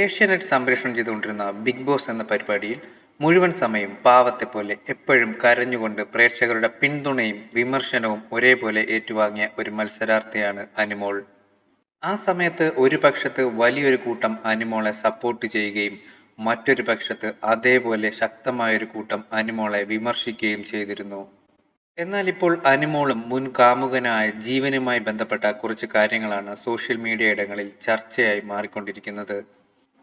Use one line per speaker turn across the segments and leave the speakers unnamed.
ഏഷ്യാനെറ്റ് സംപ്രേഷണം ചെയ്തുകൊണ്ടിരുന്ന big boss എന്ന പരിപാടിയിൽ മുഴുവൻ സമയം പാവത്തെ പോലെ എപ്പോഴും കരഞ്ഞുകൊണ്ട് പ്രേക്ഷകരുടെ പിന്തുണയും വിമർശനവും ഒരേപോലെ ഏറ്റുവാങ്ങിയ ഒരു മത്സരാർത്ഥിയാണ് അനുമോൾ. ആ സമയത്ത് ഒരു പക്ഷത്ത് വലിയൊരു കൂട്ടം അനുമോളെ സപ്പോർട്ട് ചെയ്യുകയും മറ്റൊരു പക്ഷത്ത് അതേപോലെ ശക്തമായൊരു കൂട്ടം അനുമോളെ വിമർശിക്കുകയും ചെയ്തിരുന്നു. എന്നാൽ ഇപ്പോൾ അനുമോളും മുൻ കാമുകനായ ജീവനുമായി ബന്ധപ്പെട്ട കുറച്ച് കാര്യങ്ങളാണ് സോഷ്യൽ മീഡിയ ഇടങ്ങളിൽ ചർച്ചയായി മാറിക്കൊണ്ടിരിക്കുന്നത്.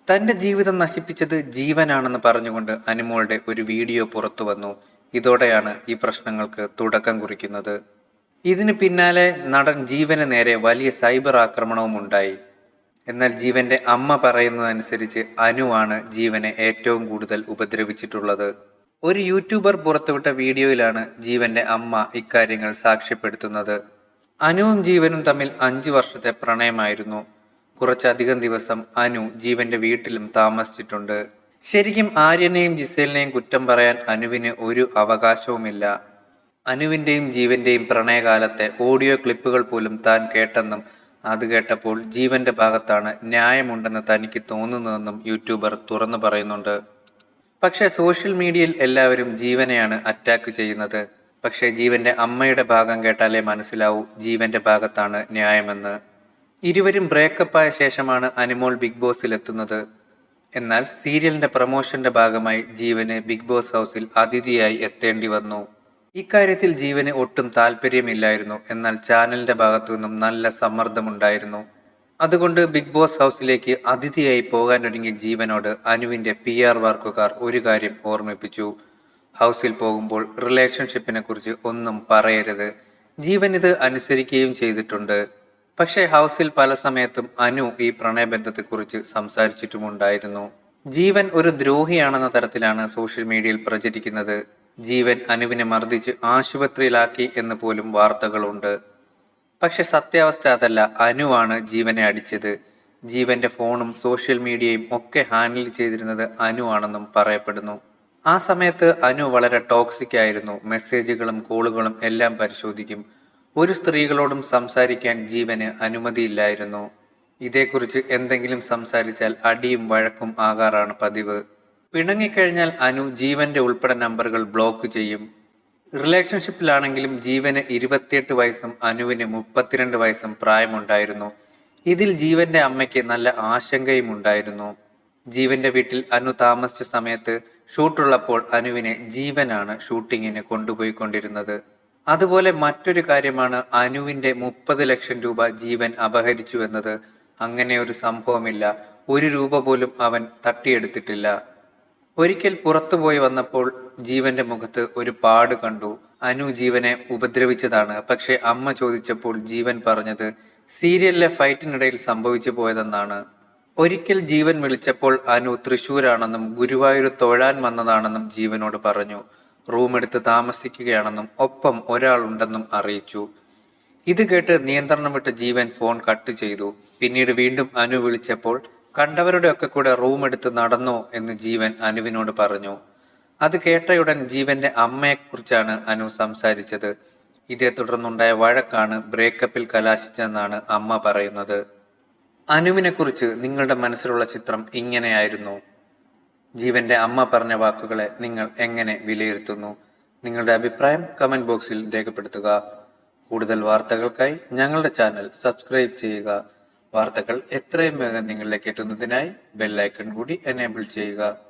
തന്റെ ജീവിതം നശിപ്പിച്ചത് ജീവനാണെന്ന് പറഞ്ഞുകൊണ്ട് അനുമോളുടെ ഒരു വീഡിയോ പുറത്തു വന്നു. ഇതോടെയാണ് ഈ പ്രശ്നങ്ങൾക്ക് തുടക്കം കുറിക്കുന്നത്. ഇതിന് പിന്നാലെ നടൻ ജീവന് നേരെ വലിയ സൈബർ ആക്രമണവും ഉണ്ടായി. എന്നാൽ ജീവന്റെ അമ്മ പറയുന്നതനുസരിച്ച് അനുവാണ് ജീവനെ ഏറ്റവും കൂടുതൽ ഉപദ്രവിച്ചിട്ടുള്ളത്. ഒരു യൂട്യൂബർ പുറത്തുവിട്ട വീഡിയോയിലാണ് ജീവന്റെ അമ്മ ഇക്കാര്യങ്ങൾ സാക്ഷ്യപ്പെടുത്തുന്നത്. അനുവും ജീവനും തമ്മിൽ അഞ്ചു വർഷത്തെ പ്രണയമായിരുന്നു. കുറച്ചധികം ദിവസം അനു ജീവന്റെ വീട്ടിലും താമസിച്ചിട്ടുണ്ട്. ശരിക്കും ആര്യനെയും ജിസേലിനെയും കുറ്റം പറയാൻ അനുവിന് ഒരു അവകാശവുമില്ല. അനുവിന്റെയും ജീവന്റെയും പ്രണയകാലത്തെ ഓഡിയോ ക്ലിപ്പുകൾ പോലും താൻ കേട്ടെന്നും അത് കേട്ടപ്പോൾ ജീവന്റെ ഭാഗത്താണ് ന്യായമുണ്ടെന്ന് തനിക്ക് തോന്നുന്നതെന്നും യൂട്യൂബർ തുറന്നു പറയുന്നുണ്ട്. പക്ഷേ സോഷ്യൽ മീഡിയയിൽ എല്ലാവരും ജീവനെയാണ് അറ്റാക്ക് ചെയ്യുന്നത്. പക്ഷേ ജീവന്റെ അമ്മയുടെ ഭാഗം കേട്ടാലേ മനസ്സിലാവൂ ജീവന്റെ ഭാഗത്താണ് ന്യായമെന്ന്. ഇരുവരും ബ്രേക്കപ്പായ ശേഷമാണ് അനുമോൾ ബിഗ് ബോസിൽ എത്തുന്നത് എന്നാൽ സീരിയലിന്റെ പ്രൊമോഷന്റെ ഭാഗമായി ജീവന് ബിഗ് ബോസ് ഹൗസിൽ അതിഥിയായി എത്തേണ്ടി വന്നു. ഇക്കാര്യത്തിൽ ജീവന് ഒട്ടും താല്പര്യമില്ലായിരുന്നു. എന്നാൽ ചാനലിന്റെ ഭാഗത്തു നിന്നും നല്ല സമ്മർദ്ദമുണ്ടായിരുന്നു. അതുകൊണ്ട് ബിഗ് ബോസ് ഹൗസിലേക്ക് അതിഥിയായി പോകാനൊരുങ്ങിയ ജീവനോട് അനുവിന്റെ പി ആർ വർക്കുകാർ ഒരു കാര്യം ഓർമ്മിപ്പിച്ചു. ഹൗസിൽ പോകുമ്പോൾ റിലേഷൻഷിപ്പിനെ കുറിച്ച് ഒന്നും പറയരുത്. ജീവൻ ഇത് അനുസരിക്കുകയും ചെയ്തിട്ടുണ്ട്. പക്ഷേ ഹൗസിൽ പല സമയത്തും അനു ഈ പ്രണയബന്ധത്തെക്കുറിച്ച് സംസാരിച്ചിട്ടുമുണ്ടായിരുന്നു. ജീവൻ ഒരു ദ്രോഹിയാണെന്ന തരത്തിലാണ് സോഷ്യൽ മീഡിയയിൽ പ്രചരിക്കുന്നത്. ജീവൻ അനുവിനെ മർദ്ദിച്ച് ആശുപത്രിയിലാക്കി എന്ന് പോലും വാർത്തകളുണ്ട്. പക്ഷെ സത്യാവസ്ഥ അതല്ല അനുവാണ് ജീവനെ അടിച്ചത്. ജീവന്റെ ഫോണും സോഷ്യൽ മീഡിയയും ഒക്കെ ഹാൻഡിൽ ചെയ്തിരുന്നത് അനു ആണെന്നും പറയപ്പെടുന്നു. ആ സമയത്ത് അനു വളരെ ടോക്സിക് ആയിരുന്നു. മെസ്സേജുകളും കോളുകളും എല്ലാം പരിശോധിക്കും. ഒരു സ്ത്രീകളോടും സംസാരിക്കാൻ ജീവന് അനുമതിയില്ലായിരുന്നു. ഇതേക്കുറിച്ച് എന്തെങ്കിലും സംസാരിച്ചാൽ അടിയും വഴക്കും ആകാറാണ് പതിവ്. പിണങ്ങിക്കഴിഞ്ഞാൽ അനു ജീവന്റെ ഉൾപ്പെടെ നമ്പറുകൾ ബ്ലോക്ക് ചെയ്യും. റിലേഷൻഷിപ്പിലാണെങ്കിലും ജീവന് ഇരുപത്തിയെട്ട് വയസ്സും അനുവിന് മുപ്പത്തിരണ്ട് വയസ്സും പ്രായമുണ്ടായിരുന്നു. ഇതിൽ ജീവന്റെ അമ്മയ്ക്ക് നല്ല ആശങ്കയും ഉണ്ടായിരുന്നു. ജീവന്റെ വീട്ടിൽ അനു താമസിച്ച സമയത്ത് ഷൂട്ടുള്ളപ്പോൾ അനുവിനെ ജീവനാണ് ഷൂട്ടിങ്ങിന് കൊണ്ടുപോയിക്കൊണ്ടിരുന്നത്. അതുപോലെ മറ്റൊരു കാര്യമാണ് അനുവിന്റെ മുപ്പത് ലക്ഷം രൂപ ജീവൻ അപഹരിച്ചു എന്നത്. അങ്ങനെ ഒരു സംഭവമില്ല. ഒരു രൂപ പോലും അവൻ തട്ടിയെടുത്തിട്ടില്ല. ഒരിക്കൽ പുറത്തുപോയി വന്നപ്പോൾ ജീവന്റെ മുഖത്ത് ഒരു പാട് കണ്ടു. അനു ജീവനെ ഉപദ്രവിച്ചതാണ്. പക്ഷെ അമ്മ ചോദിച്ചപ്പോൾ ജീവൻ പറഞ്ഞത് സീരിയലിലെ ഫൈറ്റിനിടയിൽ സംഭവിച്ചു പോയതെന്നാണ്. ഒരിക്കൽ ജീവൻ വിളിച്ചപ്പോൾ അനു തൃശൂരാണെന്നും ഗുരുവായൂർ തൊഴാൻ വന്നതാണെന്നും ജീവനോട് പറഞ്ഞു. റൂം എടുത്ത് താമസിക്കുകയാണെന്നും ഒപ്പം ഒരാളുണ്ടെന്നും അറിയിച്ചു. ഇത് കേട്ട് നിയന്ത്രണം വിട്ട ജീവൻ ഫോൺ കട്ട് ചെയ്തു. പിന്നീട് വീണ്ടും അനു വിളിച്ചപ്പോൾ കണ്ടവരുടെ ഒക്കെ കൂടെ റൂം എടുത്ത് നടന്നോ? എന്ന് ജീവൻ അനുവിനോട് പറഞ്ഞു. അത് കേട്ടയുടൻ ജീവന്റെ അമ്മയെക്കുറിച്ചാണ് അനു സംസാരിച്ചത്. ഇതേ തുടർന്നുണ്ടായ വഴക്കാണ് ബ്രേക്കപ്പിൽ കലാശിച്ചതെന്നാണ് അമ്മ പറയുന്നത്. അനുവിനെ കുറിച്ച് നിങ്ങളുടെ മനസ്സിലുള്ള ചിത്രം ഇങ്ങനെയായിരുന്നു. ജീവന്റെ അമ്മ പറഞ്ഞ വാക്കുകളെ നിങ്ങൾ എങ്ങനെ വിലയിരുത്തുന്നു? നിങ്ങളുടെ അഭിപ്രായം കമന്റ് ബോക്സിൽ രേഖപ്പെടുത്തുക. കൂടുതൽ വാർത്തകൾക്കായി ഞങ്ങളുടെ ചാനൽ സബ്സ്ക്രൈബ് ചെയ്യുക. വാർത്തകൾ എത്രയും വേഗം നിങ്ങളിലേക്ക് എത്തുന്നതിനായി ബെല്ലൈക്കൺ കൂടി എനേബിൾ ചെയ്യുക.